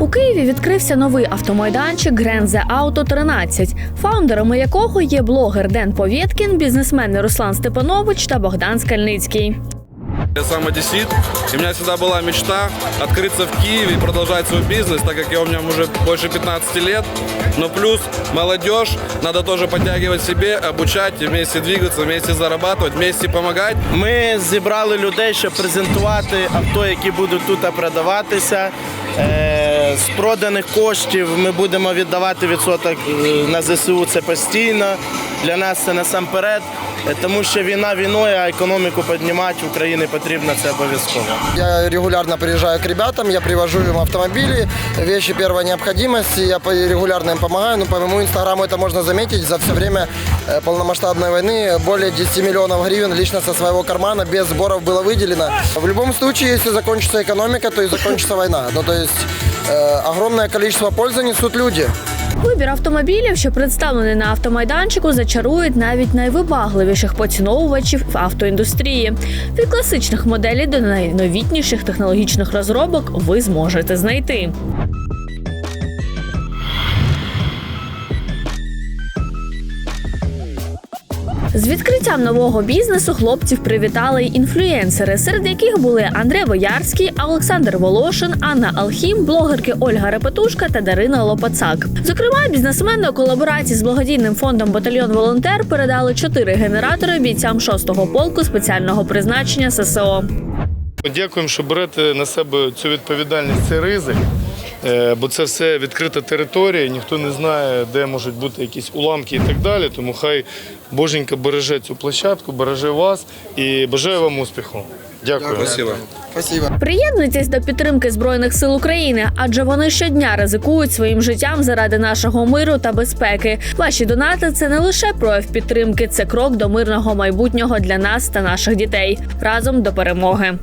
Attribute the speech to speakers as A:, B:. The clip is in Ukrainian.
A: У Києві відкрився новий автомайданчик Грензе Ауто 13, фаундерами якого є блогер Ден Повєткін, бізнесмени Руслан Степанович та Богдан Скальницький.
B: Я сам одессит, и у меня всегда была мечта открыться в Киеве и продолжать свой бизнес, так как я у меня уже больше 15 лет. Но плюс молодежь, надо тоже подтягивать себе, обучать, и вместе двигаться, вместе зарабатывать, вместе помогать.
C: Ми зібрали людей, щоб презентувати авто, які будуть тут продаватися. Е, З проданих коштів ми будемо віддавати відсоток е, на ЗСУ. Це постійно. Для нас це насамперед, е, тому що війна війною, а економіку піднімати в Україні потрібно це обов'язково.
D: Я регулярно приезжаю к ребятам, я привожу им автомобили, вещи первой необходимости, я по- регулярно им помогаю. Ну, по моему инстаграму это можно заметить, за все время э, полномасштабной войны более 10 миллионов гривен лично со своего кармана без сборов было выделено. В любом случае, если закончится экономика, то и закончится война. Ну, то есть э, огромное количество пользы несут люди.
A: Вибір автомобілів, що представлений на автомайданчику, зачарують навіть найвибагливіших поціновувачів автоіндустрії. Від класичних моделей до найновітніших технологічних розробок ви зможете знайти. З відкриттям нового бізнесу хлопців привітали й інфлюенсери, серед яких були Андрей Боярський, Олександр Волошин, Анна Алхім, блогерки Ольга Репетушка та Дарина Лопацак. Зокрема, бізнесмени у колаборації з благодійним фондом Батальйон Волонтер передали чотири генератори бійцям 6-го полку спеціального призначення ССО.
E: Дякуємо, що берете на себе цю відповідальність, цей ризик. Е, Бо це все відкрита територія, ніхто не знає, де можуть бути якісь уламки і так далі. Тому хай Боженька береже цю площадку, береже вас і бажаю вам успіху. Дякую.
B: Спасибо.
D: Спасибо.
A: Приєднуйтесь до підтримки збройних сил України, адже вони щодня ризикують своїм життям заради нашого миру та безпеки. Ваші донати це не лише прояв підтримки, це крок до мирного майбутнього для нас та наших дітей. Разом до перемоги.